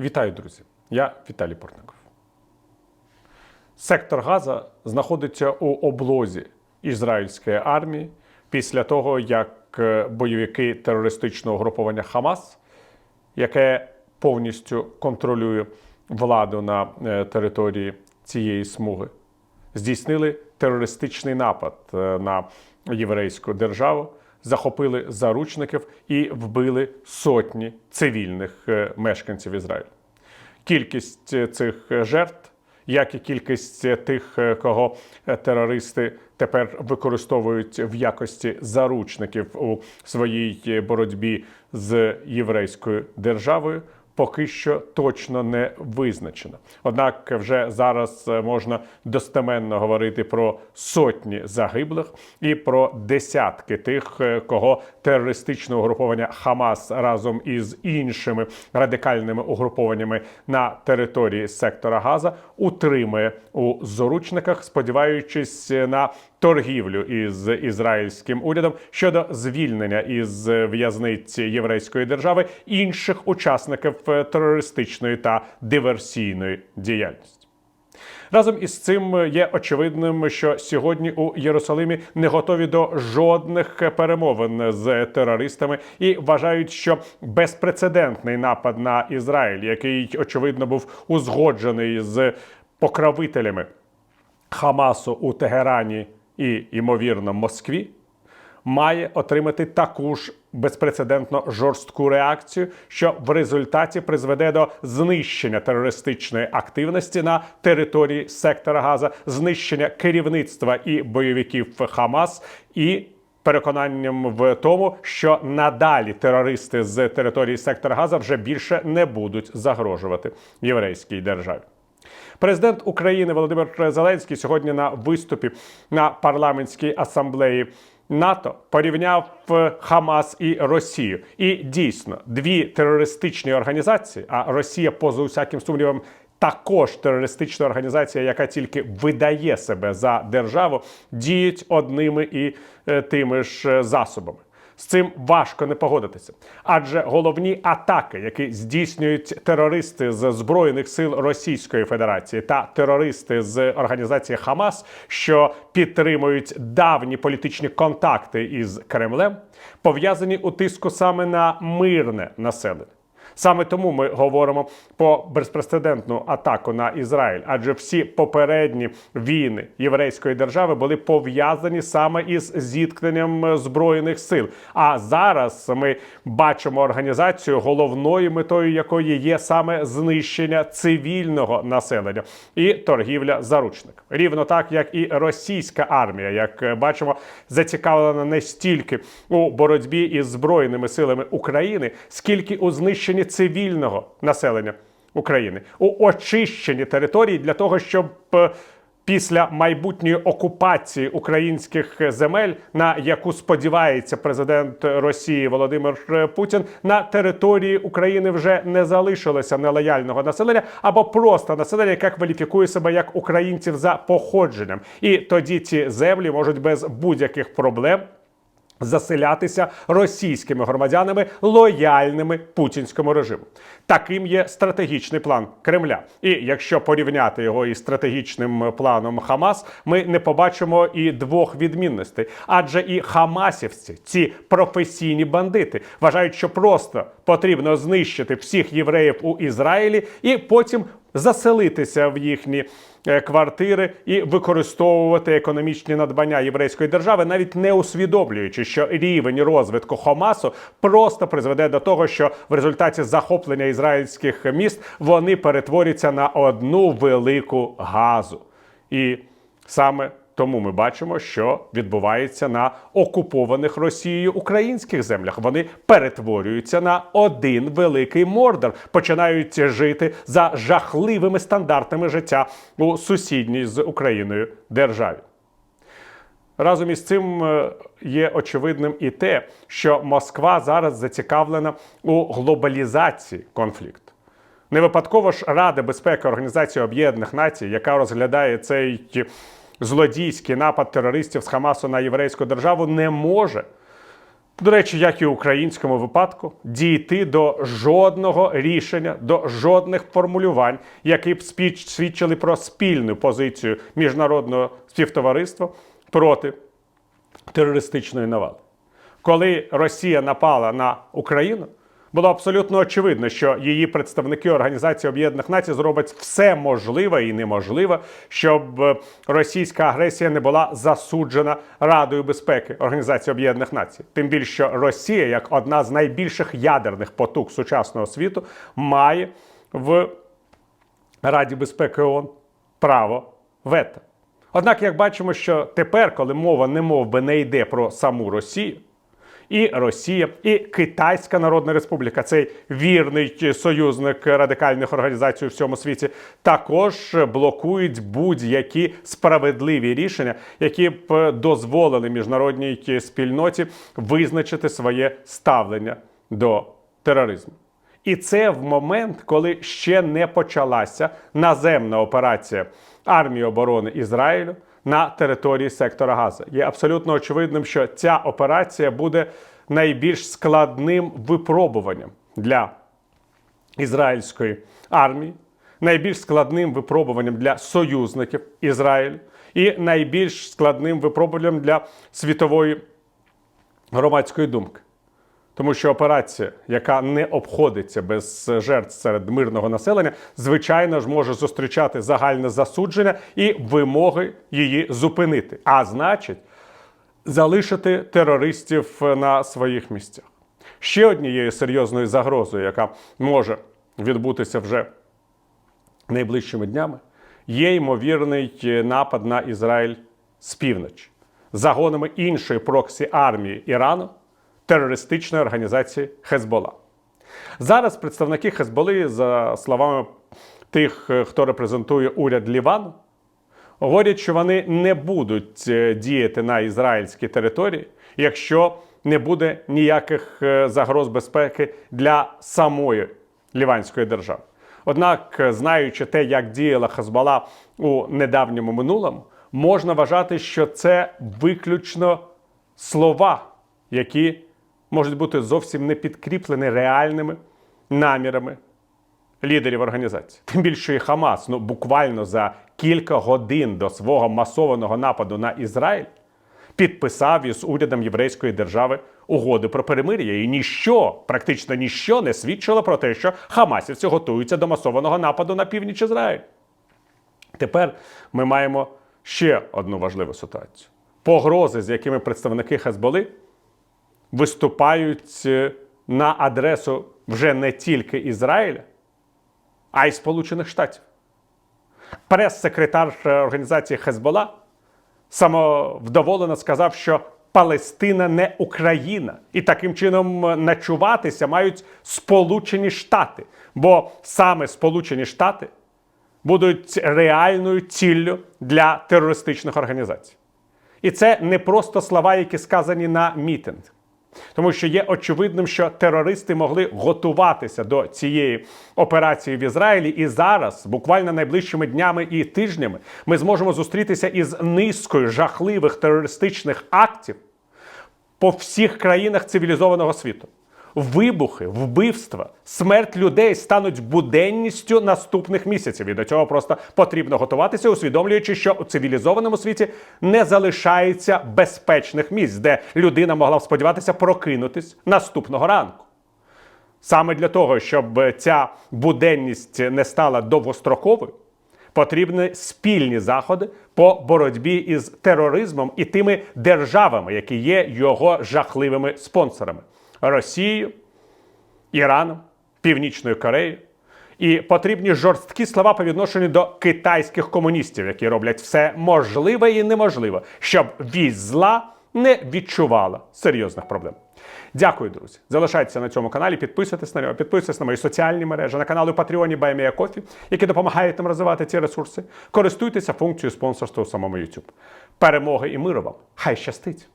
Вітаю, друзі! Я Віталій Портников. Сектор Газа знаходиться у облозі ізраїльської армії після того, як е, бойовики терористичного угруповання Хамас, яке повністю контролює владу на е, території цієї смуги, здійснили терористичний напад е, на єврейську державу, захопили заручників і вбили сотні цивільних е, мешканців Ізраїлю. Кількість е, цих е, жертв, як і кількість тих, кого терористи тепер використовують в якості заручників у своїй боротьбі з єврейською державою, поки що точно не визначено. Однак вже зараз е, можна достеменно говорити про сотні загиблих і про десятки тих, е, кого терористичне угруповання Хамас разом із іншими радикальними угрупованнями на території сектора Газа утримує у заручниках, сподіваючись на торгівлю із ізраїльським урядом щодо звільнення із в'язниці єврейської держави інших учасників е, терористичної та диверсійної діяльності. Разом із цим є очевидним, що сьогодні у Єрусалимі не готові до жодних перемовин з терористами і вважають, що безпрецедентний напад на Ізраїль, який очевидно був узгоджений з покровителями Хамасу у Тегерані і, ймовірно, Москві, має отримати таку ж безпрецедентно жорстку реакцію, що в результаті призведе до знищення терористичної активності на території сектора Газа, знищення керівництва і бойовиків Хамас і. Переконанням в тому, що надалі терористи з території сектора Газа вже більше не будуть загрожувати єврейській державі. Президент України Володимир Зеленський сьогодні на виступі на парламентській асамблеї НАТО порівняв е, Хамас і Росію. І дійсно дві терористичні організації, а Росія, поза усяким сумнівом, також терористична організація, яка тільки видає себе за державу, діють одними і е, тими ж е, засобами. З цим важко не погодитися, адже головні атаки, які здійснюють терористи з збройних сил Російської Федерації та терористи з організації Хамас, що підтримують давні політичні контакти із Кремлем, пов'язані у тиску саме на мирне населення. Саме тому ми говоримо про безпрецедентну атаку на Ізраїль, адже всі попередні війни єврейської держави були пов'язані саме із зіткненням збройних сил. А зараз ми бачимо організацію, головною метою якої є саме знищення цивільного населення і торгівля заручник. Рівно так, як і російська армія, як бачимо, зацікавлена не стільки у боротьбі із збройними силами України, скільки у знищенні цивільного населення України, у очищенні територій для того, щоб е, після майбутньої окупації українських земель, на яку сподівається президент Росії Володимир Путін, на території України вже не залишилося нелояльного населення або просто населення, яке кваліфікує себе як українців за походженням, і тоді ці землі можуть без будь-яких проблем заселятися російськими громадянами, лояльними путінському режиму. Таким є стратегічний план Кремля. І якщо порівняти його із стратегічним планом Хамас, ми не побачимо і двох відмінностей. Адже і Хамасівці, ці професійні бандити, вважають, що просто потрібно знищити всіх євреїв у Ізраїлі і потім заселитися в їхні е, квартири і використовувати економічні надбання єврейської держави, навіть не усвідомлюючи, що рівень розвитку Хамасу просто призведе до того, що в результаті захоплення ізраїльських міст вони перетворяться на одну велику газу. І саме тому ми бачимо, що відбувається на окупованих Росією українських землях. Вони перетворюються на один великий мордор, починають жити за жахливими стандартами життя у сусідній з Україною державі. Разом із цим е, є очевидним і те, що Москва зараз зацікавлена у глобалізації конфлікту. Не випадково ж Рада безпеки Організації Об'єднаних Націй, яка розглядає цей злодійський напад терористів з Хамасу на єврейську державу, не може До речі, як і в українському випадку, дійти до жодного рішення, до жодних формулювань, які б свідчили про спільну позицію міжнародного співтовариства проти терористичної навали. Коли Росія напала на Україну, було абсолютно очевидно, що її представники Організації Об'єднаних Націй зроблять все можливе і неможливе, щоб е, російська агресія не була засуджена Радою безпеки Організації Об'єднаних Націй. Тим більше, що Росія, як одна з найбільших ядерних потуг сучасного світу, має в Раді безпеки ООН право вето. Однак, як бачимо, що тепер, коли мова не мов би не йде про саму Росію, і Росія, і Китайська Народна Республіка, цей вірний союзник радикальних організацій у всьому світі, також блокують будь-які справедливі рішення, які б дозволили міжнародній спільноті визначити своє ставлення до тероризму. І це в момент, коли ще не почалася наземна операція армії оборони Ізраїлю на території сектора Газа. Є абсолютно очевидним, що ця операція буде найбільш складним випробуванням для ізраїльської армії, найбільш складним випробуванням для союзників Ізраїлю і найбільш складним випробуванням для світової громадської думки. Тому що операція, яка не обходиться без жертв серед мирного населення, звичайно ж може зустрічати загальне засудження і вимоги її зупинити. А значить, залишити терористів на своїх місцях. Ще однією серйозною загрозою, яка може відбутися вже найближчими днями, є ймовірний напад на Ізраїль з півночі загонами іншої проксі армії Ірану терористичної організації Хезбола. Зараз представники Хезболи, за словами тих, хто репрезентує уряд Лівану, говорять, що вони не будуть е, діяти на ізраїльській території, якщо не буде ніяких е, загроз безпеки для самої Ліванської держави. Однак, е, знаючи те, як діяла Хезбола у недавньому минулому, можна вважати, що це виключно слова, які можуть бути зовсім не підкріплені реальними намірами лідерів організації. Тим більше і Хамас, ну буквально за кілька годин до свого масованого нападу на Ізраїль підписав із урядом єврейської держави угоди про перемир'я. І ніщо, практично ніщо не свідчило про те, що Хамасівці готуються до масованого нападу на північ Ізраїль. Тепер ми маємо ще одну важливу ситуацію: погрози, з якими представники Хезболи виступають е, на адресу вже не тільки Ізраїля, а й Сполучених Штатів. Прес-секретар організації Хезбола самовдоволено сказав, що Палестина не Україна, і таким чином е, начуватися мають Сполучені Штати, бо саме Сполучені Штати будуть реальною ціллю для терористичних організацій. І це не просто слова, які сказані на мітинг. Тому що є очевидним, що терористи могли готуватися до цієї операції в Ізраїлі, і зараз, буквально найближчими днями і тижнями, ми зможемо зустрітися із низкою жахливих терористичних актів по всіх країнах цивілізованого світу. Вибухи, вбивства, смерть людей стануть буденністю наступних місяців. І до цього просто потрібно готуватися, усвідомлюючи, що у цивілізованому світі не залишається безпечних місць, де людина могла б сподіватися прокинутись наступного ранку. Саме для того, щоб ця буденність не стала довгостроковою, потрібні спільні заходи по боротьбі із тероризмом і тими державами, які є його жахливими спонсорами. Росією, Іраном, Північною Кореєю. І потрібні жорсткі слова по відношенню до китайських комуністів, які роблять все можливе і неможливе, щоб вісь зла не відчувала серйозних проблем. Дякую, друзі. Залишайтеся на цьому каналі, підписуйтесь на нього, підписуйтесь на мої соціальні мережі, на канали Patreon і BuyMeACoffee, які допомагають нам розвивати ці ресурси. Користуйтеся функцією спонсорства у самому YouTube. Перемоги і миру вам! Хай щастить!